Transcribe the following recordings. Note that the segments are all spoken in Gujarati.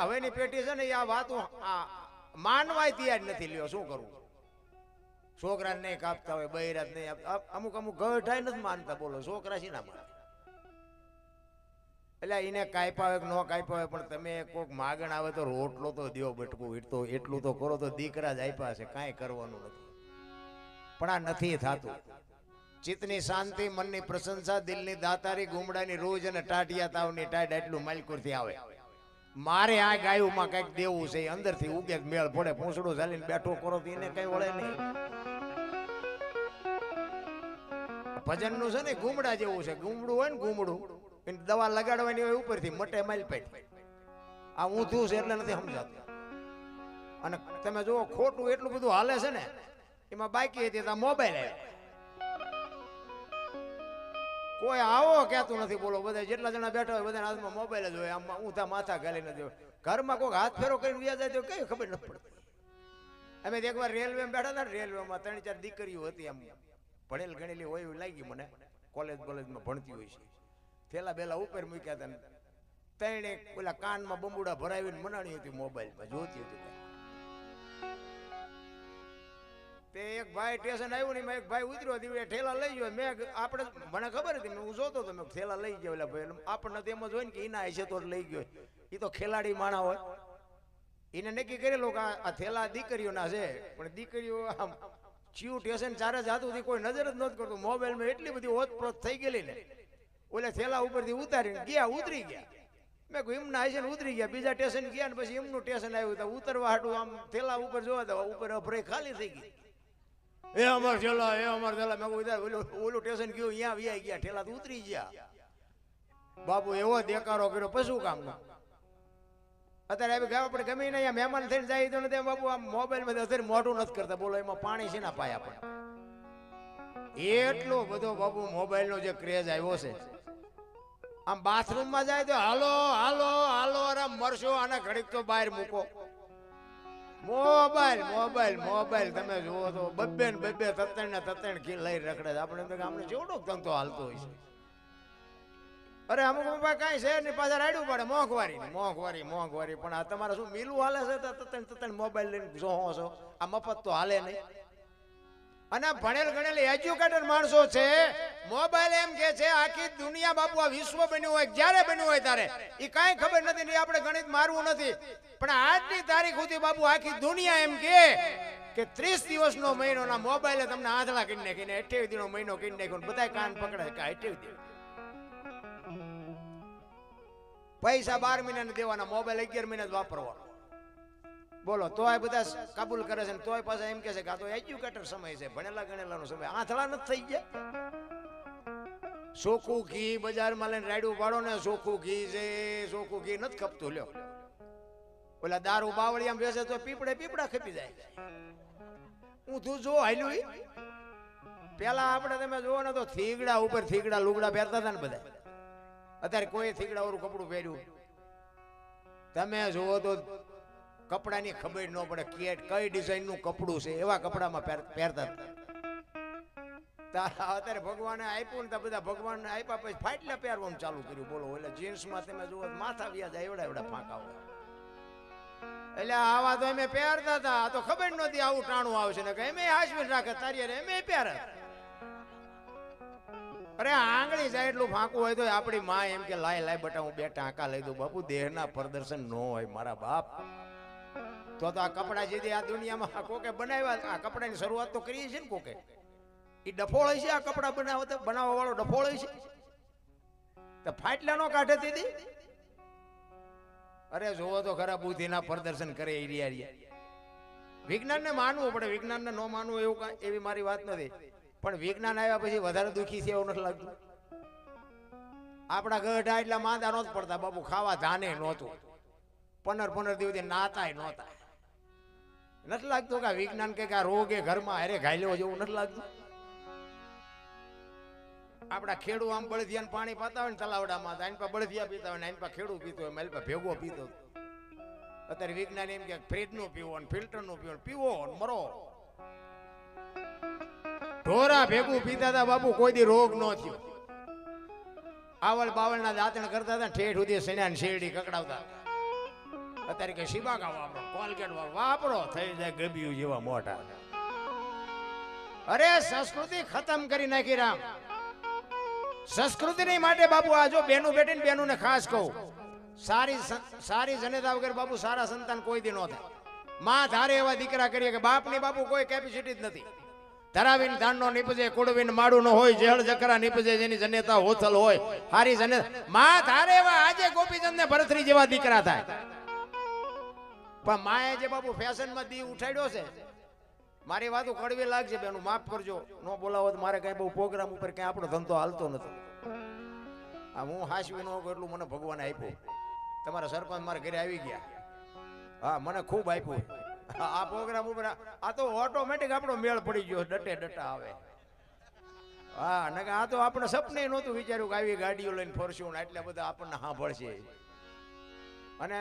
હવેની પેટી છે ને આ વાત માનવાય તૈયાર નથી, લ્યો, શું કરવું છોકરાને નહીં કાપતા હોય બૈરાત નહીં અમુક અમુક ગઢાય નથી માનતા, બોલો, છોકરા છે ના માને? એટલે એને કાપ્યા હોય કે ન કાપ્યા હોય, પણ તમે કોઈક માગણ આવે તો રોટલો તો દ્યો, બટકું એટલો એટલું તો કરો તો દીકરા જ આપ્યા છે કાંઈ કરવાનું નથી. પણ આ નથી થતું. ચિત્તની શાંતિ, મનની પ્રશંસા, દિલની દાતારી, ગુમડાની રોજ અને ટાટિયા તાવની ટાઢ એટલું માલકુરથી આવે. મારે આ ગાયુમાં કંઈક દેવું છે, અંદરથી ઉગે મેળ પડે પૂંછડું ચાલીને બેઠો કરો એને કઈ વળે નહીં. ભજનનું છે ને, ગુમડા જેવું છે, ગુમડું હોય ને ગુમડું, એને દવા લગાડવાની હોય ઉપરથી, મટે માલ પેટ આ ઊંધું છે એટલે નથી સમજાતું. અને તમે જુઓ, ખોટું એટલું બધું હાલે છે ને, એમાં બાકી હતી મોબાઈલ આવ્યો. કોઈ આવો કહેતું નથી, બોલો બધા જેટલા જણા બેઠા હોય બધા હાથમાં મોબાઈલ જ હોય, આમ ઊંધા માથા ગાલી નથી ઘરમાં કોઈ હાથ ફેરો કરીને વ્યા જાય તો કઈ ખબર ન પડતી અમે એકવાર રેલવેમાં બેઠા ને રેલવેમાં ત્રણ ચાર દીકરીઓ હતી આમ. ભણેલ ગણેલી હોય એવું લાગી મને. કોલેજ કોલેજમાં ભણતી હોય છે. થેલા બેલા ઉપર મૂક્યા હતા ત્રણે પેલા કાનમાં બંબુડા ભરાવીને મનાણી હતી મોબાઈલમાં, જોતી હતી. તે એક ભાઈ સ્ટેશન આવ્યું ને એક ભાઈ ઉતર્યો દીવડે ઠેલા લઈ ગયો. મેં આપણે મને ખબર હતી હું જોતો હતો. મેં થેલા લઈ ગયો. એટલે ભાઈ આપણને તો એમ જ હોય ને કે એના હશે તો લઈ ગયો. એ તો ખેલાડી માણા હોય. એને નક્કી કરેલું કે આ થેલા દીકરીઓના છે. પણ દીકરીઓ આમ ચિયું સ્ટેશન ચારે હતી કોઈ નજર જ નહોતું કરતું. મોબાઈલમાં એટલી બધી ઓતપ્રોત થઈ ગયેલી ને. ઓલે થેલા ઉપરથી ઉતારીને ગયા, ઉતરી ગયા. મેં કહ્યું એમના હશે ને ઉતરી ગયા. બીજા સ્ટેશન ગયા ને પછી એમનું સ્ટેશન આવ્યું. તો ઉતરવા હાટું આમ થેલા ઉપર જોવા તો ઉપર અભરાઈ ખાલી થઈ ગઈ. એ અમર ઠેલા એ અમર ઠેલા મેં ઓલું ઓલું સ્ટેશન ગયું અહીંયા વ્યાઈ ગયા, ઠેલા તો ઉતરી ગયા. બાપુ એવો દેકારો કર્યો પશુ કામનો? અત્યારે આવી ગયા આપણે ગમે નહીં મહેમાન થઈને જાય તો નથી બાપુ આમ મોબાઈલમાં અત્યારે મોઢું નથી કરતા, બોલો, એમાં પાણી છે ના પાયા પણ? એટલો બધો બાપુ મોબાઈલનો જે ક્રેઝ આવ્યો છે. આમ બાથરૂમમાં જાય તો, હાલો હાલો હાલો અરે મરશો, આને ઘડીક તો બહાર મૂકો. Mobile mobile mobile. તમે જુઓ તો બબ્બે ને બબ્બે તત્ણ ને તત્ણ ઘી લઈ રખડે છે. આપણે એમ થાય કે આમને જેવડો ધંધો હાલતો હોય છે. અરે અમુક અમુક કાંઈ છે ને, પાછા રાડ્યું પડે મોંઘવારી મોંઘવારી મોંઘવારી. પણ આ તમારે શું મિલું હાલે છે? તો તત્ણ તત્ણ મોબાઈલ લઈને જોહો છો. આ મફત તો હાલે નહીં. અને ભણેલ ગણેલ એજ્યુકેટેડ માણસો છે. મોબાઈલ એમ કે છે, આખી દુનિયા બાપુ, આ વિશ્વ બન્યું હોય જ્યારે બન્યું હોય ત્યારે એ કાંઈ ખબર નથી ને આપણે ગણિત મારવું નથી. પણ આજની તારીખ સુધી બાપુ, આખી દુનિયા એમ કે કે ત્રીસ દિવસનો મહિનો ના મોબાઈલે તમને આંધળા કરી નાખીને, અઠ્યાવીસ દિનો મહિનો કરી નાખ્યો બધા કાન પકડે કે અઠ્યાવીસ દિવસ. પૈસા બાર મહિનાને દેવાના મોબાઈલ અગિયાર મહિના જ વાપરવાનો બોલો, તોય બધા કાબુલ કરે છે તોય પાછા એમ કે છે કે આ તો એજ્યુકેટર સમય છે, ભણેલા ગણેલાનો સમય. આંથળા નથી થઈ ગયા? સોખું ઘી બજારમાં લઈને રાયડું પાડો ને સોખું ઘી છે સોખું ઘી નથી ખપતું, લ્યો. ઓલા દારૂ બાવળિયામાં બેસે તો પીપળે પીપળા ખપી જાય. હું તું જો હાલ્યું? પેલા આપણે તમે જોવો ને તો થીગડા ઉપર થીગડા લુગડા પહેરતા હતા ને બધા. અત્યારે કોઈ થીગડા વાળું કપડું પહેર્યું. તમે જોવો તો કપડાની ખબર ન પડે કે કઈ ડિઝાઇનનું કપડું છે, એવા કપડામાં પહેરતા અત્યારે ભગવાને આપ્યું ને બધા ભગવાનને આપ્યા પછી ફાટલા પહેરવાનું ચાલુ કર્યું. બોલો, એટલે જીન્સમાં તમે જુઓ માથા વ્યાજ એવડા એવડા ફાંકા એટલે આવા તો અમે પહેરતા હતા. આ તો ખબર નહોતી આવું ટાણું આવશે. ને કે એમે હાજમીન રાખે, તારી એમે પહેરે. અરે આંગળી જાય એટલું ફાંકું હોય તો આપણી માં એમ કે, લાય લાય, બટા, હું બે ટાંકા લઈ દઉં. બાપુ, દેહના પ્રદર્શન ન હોય, મારા બાપ. તો તો આ કપડા જે આ દુનિયામાં કોકે બનાવ્યા, આ કપડાની શરૂઆત તો કરી છે ને કોકે. એ ડફોળ છે આ કપડા તો બનાવવા વાળો ડફોળ છે. તો ફાટલા નો કાઢે દીદી અરે જોવો તો ખરા બુદ્ધિના પ્રદર્શન કરે એ રહ્યા રહ્યા. વિજ્ઞાનને માનવું પડે, વિજ્ઞાનને ન માનવું એવું કાંઈ, એવી મારી વાત નથી. પણ વિજ્ઞાન આવ્યા પછી વધારે દુઃખી છે એવું નથી લાગતું. આપણા ગઢા એટલા માંદા નહોતા પડતા, બાપુ, ખાવા ધાને નહોતું. પંદર પંદર દિવસથી નાતાય નહોતા. નથી લાગતું કે વિજ્ઞાન કે આ એ ઘરમાં અરે ઘાયલો જેવું નથી લાગતું? આપડા ખેડૂ આમ બળદિયાને પાણી પાતા હોય ને તલાવડામાં આની પા બળદિયા પીતા હોય ને આની પા ખેડૂ પીતો હોય, મારી ભેગો પીતો અત્યારે વિજ્ઞાન એમ કે ફ્રીજનું પીવો ને ફિલ્ટરનું પીવો પીવો ને મરો. ઢોરા ભેગું પીતા હતા, બાપુ, કોઈ દી રોગ ન થયો. આવળ બાવળ ના દાંતણ કરતા હતા ઠેઠ સુધી સણ્યા ને શેરડી કકડાવતા અત્યારે કે શિબાકા વાપરો કોલગેટ વાપરો, થઈ જાય ગબિયું જેવા મોટા અરે, સંસ્કૃતિ ખતમ કરી નાખી રામ. સંસ્કૃતિની માટે બાપુ આ બેનું બેટીને બેનુંને ખાસ કહું. સારી સારી જનેતા વગર બાપુ સારા સંતાન કોઈ દી ન થાય. માં ધારે એવા દીકરા કરીએ કે બાપની બાપુ કોઈ કેપેસિટી જ નથી. ધરાવીને ધાનનો નીપજે કુડવીને માડું ન હોય જેહળ જકરા નીપજે, જેની જનેતા હોથલ હોય, હારી જને, માં ધારે એવા આજે ગોપીચંદ ને ભરતરી જેવા દીકરા થાય. પણ માએ જે બાપુ ફેશનમાં દી ઉઠાડ્યો છે, મારી વાતો કડવી લાગશે બેનું માફ કરજો. ન બોલાવો તો મારે કઈ બહુ પ્રોગ્રામ ઉપર કઈ આપણો ધંધો હાલતો નતો આ હું હાસવી ન એટલું મને ભગવાન આપ્યું. તમારા સરપંચ મારા ઘરે આવી ગયા. હા, મને ખૂબ આપ્યું. આ પ્રોગ્રામ ઉપર આ તો ઓટોમેટિક આપણો મેળ પડી ગયો, ડટે ડટા આવે. હા ને આ તો આપણે સપને નહોતું વિચાર્યું કે આવી ગાડીઓ લઈને ફરશું ને એટલા બધા આપણને સાંભળશે. અને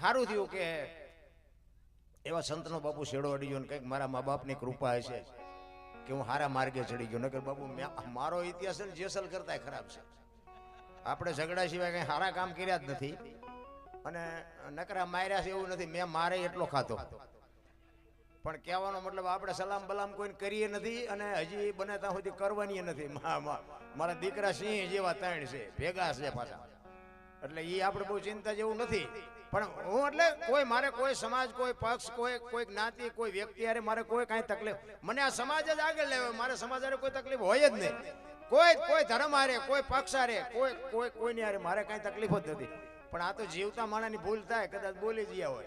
સારું થયું કે એવા સંતનો બાપુ શેડો અડી ગયો ને કંઈક મારા મા બાપની કૃપા હશે કે હું હારા માર્ગે ચડી ગયો. નકર બાપુ મારો ઇતિહાસ જેસલ કરતાંય ખરાબ છે. આપણે ઝઘડા સિવાય કંઈ સારા કામ કર્યા જ નથી. અને નકરા માર્યા છે એવું નથી મેં મારે એટલો ખાતો પણ કહેવાનો મતલબ આપણે સલામ બલામ કોઈને કરીએ નથી અને હજી બને ત્યાં સુધી કરવાની નથી. મારા દીકરા સિંહ જેવા ત્રણ છે, ભેગા છે પાછા. એટલે એ આપણે બહુ ચિંતા જેવું નથી. પણ હું એટલે કોઈ મારે કોઈ સમાજ, કોઈ પક્ષ, કોઈ કોઈ જ્ઞાતિ, કોઈ વ્યક્તિ હારે મારે કોઈ કાંઈ તકલીફ. મને આ સમાજ જ આગળ લેવો, મારે સમાજ હારે કોઈ તકલીફ હોય જ નહીં. કોઈ કોઈ ધર્મ હારે, કોઈ પક્ષ હારે, કોઈ કોઈ, કોઈની હારે મારે કાંઈ તકલીફ જ નથી. પણ આ તો જીવતા માણસની ભૂલ થાય, કદાચ બોલી ગયા હોય.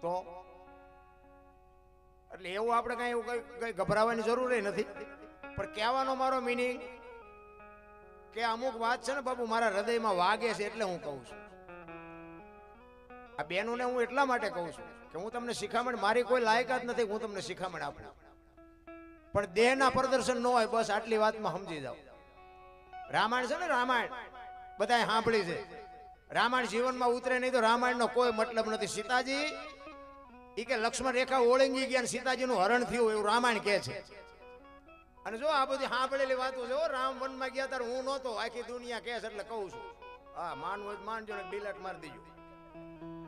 તો? એટલે એવું આપણે કાંઈ એવું કંઈ, કઈ ગભરાવાની જરૂર નથી. પણ કહેવાનો મારો મિનિંગ કે અમુક વાત છે ને બાબુ મારા હૃદયમાં વાગે છે એટલે હું કહું છું. આ બેનોને હું એટલા માટે કહું છું કે હું તમને શિખામણ, મારી કોઈ લાયકાત નથી, હું તમને શિખામણ આપું. પણ દેહના પ્રદર્શન ન હોય, બસ આટલી વાતમાં સમજી જાઓ. રામાયણ છે ને રામાયણ? બધાએ સાંભળી છે. રામાયણ જીવનમાં ઉતરે નહીં તો રામાયણનો કોઈ મતલબ નથી. સીતાજી એ કે લક્ષ્મણ રેખા ઓળંગી ગયા સીતાજીનું હરણ થયું એવું રામાયણ કહે છે. અને જો આ બધી સાંભળેલી વાતો છે રામ વનમાં ગયા ત્યારે હું નહોતો, આખી દુનિયા કહે છે એટલે કહું છું. હા, માનવું માનજો ને ડિલેટ મારી દેજો.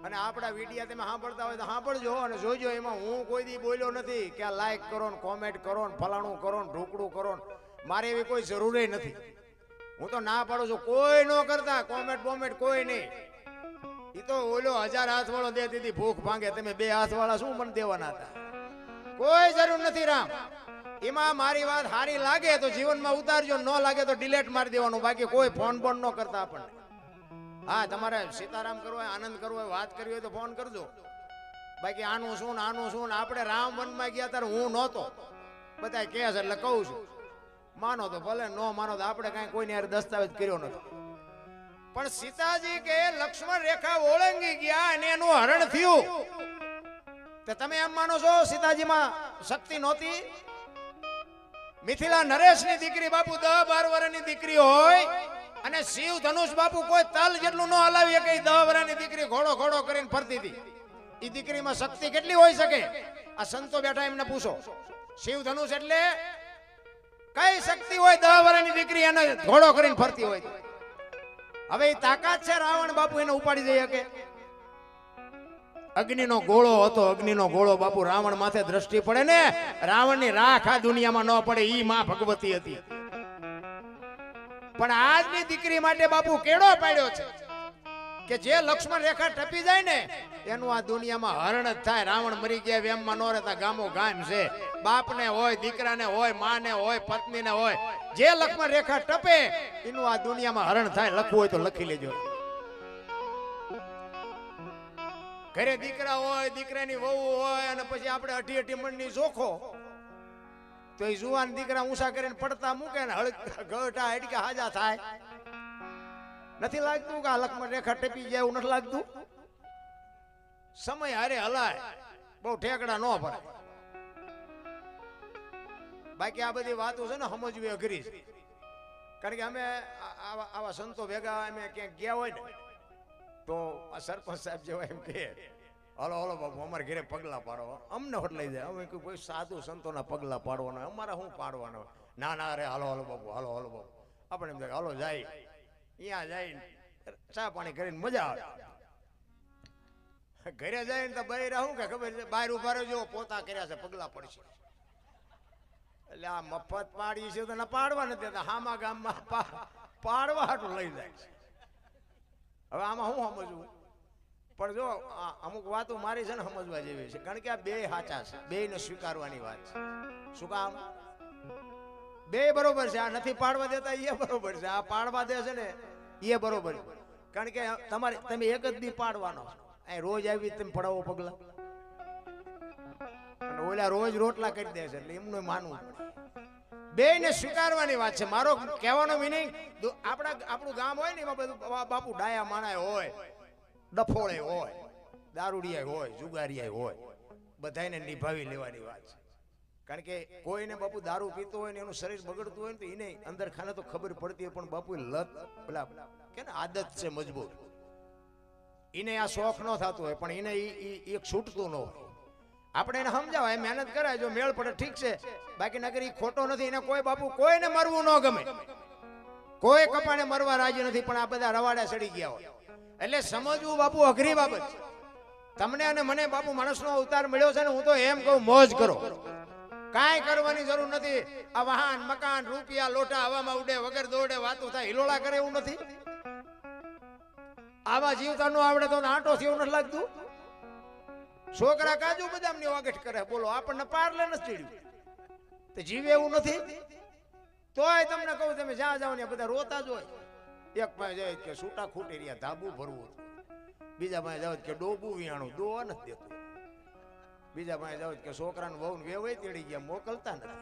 અને આપણા વિડીયા તમે સાંભળતા હોય તો સાંભળજો અને જોજો એમાં હું કોઈ દી બોલ્યો નથી કે આ લાઈક કરો ને કોમેન્ટ કરો ને ફલાણું કરો ને ઢોકડું કરો ને. મારે એવી કોઈ જરૂર નથી. હું તો ના પાડું છું. કોઈ ન કરતા. કોમેન્ટ બોમેન્ટ કોઈ નહીં. એ તો ઓલો હજાર હાથ વાળો દે દીધી ભૂખ ભાંગે. તમે બે હાથ વાળા શું મને દેવાના હતા? કોઈ જરૂર નથી રામ. એમાં મારી વાત સારી લાગે તો જીવનમાં ઉતારજો. ન લાગે તો ડિલેટ મારી દેવાનું. બાકી કોઈ ફોન પણ ન કરતા આપણને. હા, તમારે સીતારામ કરવો હોય, આનંદ કરવો હોય, વાત કરવી હોય તો ફોન કરજો. બાકી આનું શું ને આનું શું ને આપણે રામ વનમાં ગયા ત્યારે હું નહોતો. બધા કહે છે, એટલે કહું છું. માનો તો ભલે, ન માનો તો આપણે કાંઈ કોઈને યાર દસ્તાવેજ કર્યો નથી. પણ સીતાજી કે લક્ષ્મણ રેખા ઓળંગી ગયા અને એનું હરણ થયું. તે તમે એમ માનો છો, સીતાજીમાં શક્તિ નહોતી? મિથિલા નરેશની દીકરી બાપુ દહ બાર વર્ષની દીકરી હોય અને શિવ ધનુષ બાપુ કોઈ તલ જેટલું ન હલાવી કે દહ વર્ષની દીકરી ઘોડો ઘોડો કરીને ફરતી હતી. એ દીકરીમાં શક્તિ કેટલી હોઈ શકે? આ સંતો બેઠા એમને પૂછો. શિવ ધનુષ એટલે કઈ શક્તિ હોય દહ વર્ષની દીકરી એને ઘોડો કરીને ફરતી હોય હવે એ તાકાત છે રાવણ બાપુ એને ઉપાડી જઈ શકે. અગ્નિનો ગોળો હતો, અગ્નિનો ગોળો બાપુ રાવણ માથે દ્રષ્ટિ પડે ને રાવણની રાખ આ દુનિયામાં ન પડે, ઈ માં ભગવતી હતી. પણ આજની દીકરી માટે બાપુ કેડો પાડ્યો છે કે જે લક્ષ્મણ રેખા ટપી જાય ને, એનું આ દુનિયામાં હરણ જ થાય. રાવણ મરી ગયા વેમમાં નો રહેતા, ગામો ગામ છે. બાપને હોય, દીકરાને હોય, માને હોય, પત્નીને હોય, જે લક્ષ્મણ રેખા ટપે, એનું આ દુનિયામાં હરણ થાય. લખવું હોય તો લખી લેજો. ઘરે દીકરા હોય, દીકરાની વહુ હોય, અને પછી આપણે અઢી અઢી મણની ચોખો તો એ જુવાન દીકરા ઊંસા કરીને પડતા મૂકે ને હળ ગઢા હેડકા હાજા થાય. નથી લાગતું કે આ લખમણ રેખા ટેપી જાય એવું નથી લાગતું? સમય હારે હલાય. બહુ ઠેકડા ન ભરે. બાકી આ બધી વાતો છે ને સમજવી અઘરી છે. કારણ કે અમે આવા આવા સંતો ભેગા અમે ક્યાંક ગયા હોય ને, તો આ સરપંચ સાહેબ જેવા એમ કે હલો હલો, બાપુ, અમારે ઘરે પગલા પાડો અમને હોટ લઈ જાય. અમે કોઈ સાધુ સંતોના પગલા પાડવાના. અમારે શું પાડવાના? ના ના, અરે, હાલો હાલો, બાપુ, હાલો હાલો, બાપુ. આપણે એમ હાલો, જાય. અહીંયા જાય ચા પાણી કરીને મજા આવે. ઘરે જાય ને તો બહાર શું કે ખબર છે? બહાર ઊભા રહેજો, પોતા કર્યા છે, પગલા પડશે. એટલે આ મફત પાડી છે તો પાડવા નથી હામા ગામમાં પાડવા હાટું લઈ જાય છે. હવે આમાં હું સમજવું? પણ જો અમુક વાતો મારી છે ને સમજવા જેવી છે. કારણ કે આ બે સાચા છે. બે ને સ્વીકારવાની વાત છે. શું કામ? બે બરોબર છે. આ નથી પાડવા દેતા એ બરોબર છે. આ પાડવા દે છે ને એ બરોબર છે. કારણ કે તમારે, તમે એક જ દી પાડવાનો અહીં રોજ આવી તમે પડાવો પગલા. ઓલા રોજ રોટલા કરી દે છે. એટલે એમનું માનવું બે ને સ્વીકારવાની વાત છે. મારો કહેવાનો મિનિંગ આપણા, આપણું ગામ હોય ને, એમાં બધું બાપુ ડાયા માણાય હોય. ડફોળે હોય દારૂડિયા હોય જુગારિયા હોય બધાને નિભાવી લેવાની વાત છે. કારણ કે કોઈને બાપુ દારૂ પીતો હોય ને એનું શરીર બગડતું હોય ને તો એને અંદર ખાને તો ખબર પડતી હોય, પણ બાપુ લત, પેલા કે ને આદત છે મજબૂત. એને આ શોખ ન થતો હોય, પણ એને એક છૂટતું ન હોય. આપણે એને સમજાવાય મહેનત કરાય, જો મેળ પડે ઠીક છે. બાકી નગર એ ખોટો નથી, એને કોઈ બાપુ કોઈને મરવું ન ગમે. કોઈ કપાણે મરવા રાજી નથી, પણ આ બધા રવાડા ચડી ગયા હોય. એટલે સમજવું બાપુ અઘરી બાબત તમને અને મને બાપુ માણસનો અવતાર મળ્યો છે ને હું તો એમ કહું, મોજ કરો. કાંઈ કરવાની જરૂર નથી. આ વાહન, મકાન, રૂપિયા, લોટા હવામાં ઉડે, વગર દોડે, વાતો થાય, હિલોળા કરે એવું નથી. આવા જીવતા નો આવડે તો આંટો થયો નથી લાગતું. છોકરા કાજુ બદામની વાગઠ કરે. બોલો, આપણને પારલે નથી ચીડ્યું. તે જીવે એવું નથી. તોય તમને કહું, તમે જ્યાં જાઓ ને બધા રોતા જ હોય. એક પાસે જાય કે છૂટા ખૂટી રહ્યા, ધાબુ ભરવું બીજા જાવ કે ડોબું વિયાણું દોવા નથી દેતું. બીજા જાવ કે છોકરાને વહુ વેવાય તેડી ગયા, મોકલતા નથી.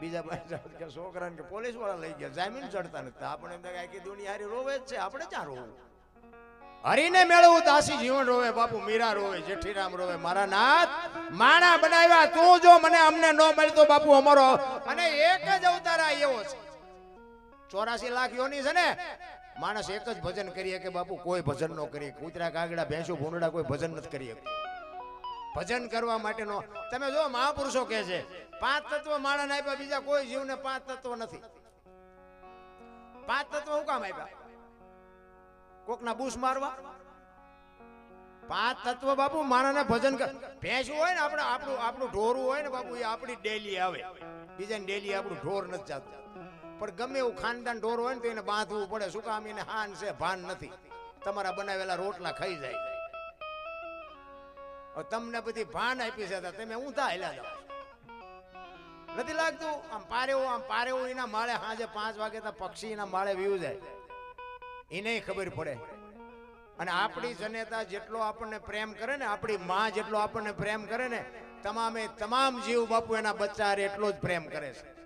બીજા પાસે જાવ કે છોકરાને કે પોલીસવાળા લઈ ગયા, જામીન ચડતા નથી. આપણે એમ આખી દુનિયા હારી રોવે જ છે, આપણે ક્યાં રોવું? હરીને મેળવું દાસી જીવન રોવે, બાપુ મીરા રોવે, જેઠીરામ રોવે, મારા નાથ, માણા બનાવ્યા, તું જો મને અમને ન મળતો બાપુ અમારો અને એક જ અવતાર એવો છે. ચોરાસી લાખ યોની છે ને, માણસ એક જ ભજન કરીએ કે બાપુ, કોઈ ભજન ન કરીએ કૂતરા કાગડા, ભેંસું, ભૂંડડા કોઈ ભજન નથી કરીએ ભજન કરવા માટેનો, તમે જો મહાપુરુષો કહે છે, પાંચ તત્વ માણસ આપ્યા, બીજા કોઈ જીવને પાંચ તત્વ નથી. પાંચ તત્વ હું કામ આપ્યા? કોકના બૂસ મારવા? પાંચ તત્વ, બાપુ, માણસને ભજન કર. ભેંસું હોય ને, આપણે, આપણું આપણું ઢોરું હોય ને, બાપુ, એ આપણી ડેલી આવે. બીજાને ડેલી આપણું ઢોર નથી જાતું પણ ગમે એવું ખાનદાન ઢોર હોય ને તો એને બાંધવું પડે. શું કામ એને હાન છે, ભાન નથી. તમારા બનાવેલા રોટલા ખાઈ જાય. તમને બધી ભાન આપી છે તમે ઊંધા હેલા જાઓ. નથી લાગતું? આમ પારેવું આમ પારેવું, એના માળે સાંજે પાંચ વાગે તો પક્ષી એના માળે વ્યૂ જાય. એને ખબર પડે. અને આપણી જનેતા જેટલો આપણને પ્રેમ કરે ને, આપણી માં જેટલો આપણને પ્રેમ કરે ને, તમામે તમામ જીવ બાપુ એના બચ્ચા એટલો જ પ્રેમ કરે છે.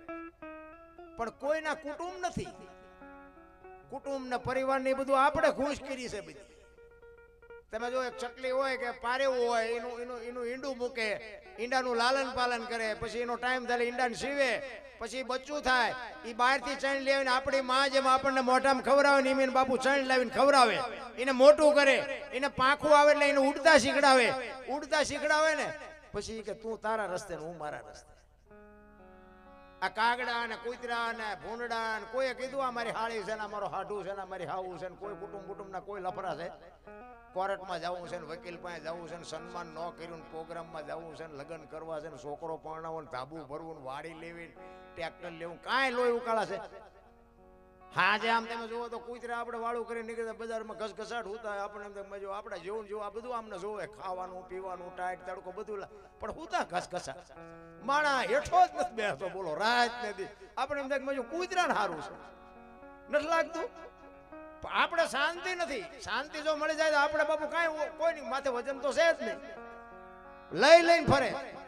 પણ કોઈના કુટુંબ નથી. કુટુંબ ને પરિવાર ને બધું આપણે ખુશ કરી છે બધી. તમે જો એક ચકલી હોય કે પારેવું હોય, એનું એનું એનું ઈંડું મૂકે, ઈંડાનું લાલન પાલન કરે, પછી એનો ટાઈમ થાય ઈંડાને સીવે, પછી બચ્ચું થાય એ બહારથી ચણ લાવીને આપણી માં જેમ આપણને મોઢામાં ખવડાવે ને એમ બાપુ ચણ લાવીને ખવડાવે. એને મોટું કરે, એને પાંખું આવે એટલે એને ઉડતા શીખડાવે. ઉડતા શીખડાવે ને, પછી કે, તું તારા રસ્તે હું મારા રસ્તે. આ કાગડા ને કૂતરા ને ભૂંડડા ને કોઈએ કીધું, આ હાળી છે ને મારો હાડું છે ને મારી હાવું છે ને, કોઈ કુટુંબ કુટુંબ ના કોઈ લફરા છે. કોર્ટમાં જવું છે ને, વકીલ પાસે જવું છે ને, સન્માન ન કર્યું પ્રોગ્રામમાં જવું છે ને, લગ્ન કરવા છે ને, છોકરો પરણાવો ને, ધાબુ ભરવું ને, વાડી લેવી ટ્રેક્ટર લેવું કાંઈ લોહી ઉકાળા છે. હા જે આમ તમે જુઓ તો કૂતરા આપણે વાળું કરી નીકળે બજારમાં ઘસઘસાટ હોતા આપણે એમ તમે મજો આપણે જેવું ને જેવું આ બધું આમને જોવે. ખાવાનું પીવાનું ટાઈટ તડકો બધું લા- પણ હોતા ઘસઘસાટ. માણા હેઠો જ નથી બેસતો. બોલો રાત નથી આપણે એમ તમે કે મજો કૂતરાને સારું છે. નથી લાગતું? આપણે શાંતિ નથી. શાંતિ જો મળી જાય તો આપણે બાપુ કાંઈ કોઈની માથે વજન તો છે જ નહીં. લઈ લઈને ફરે.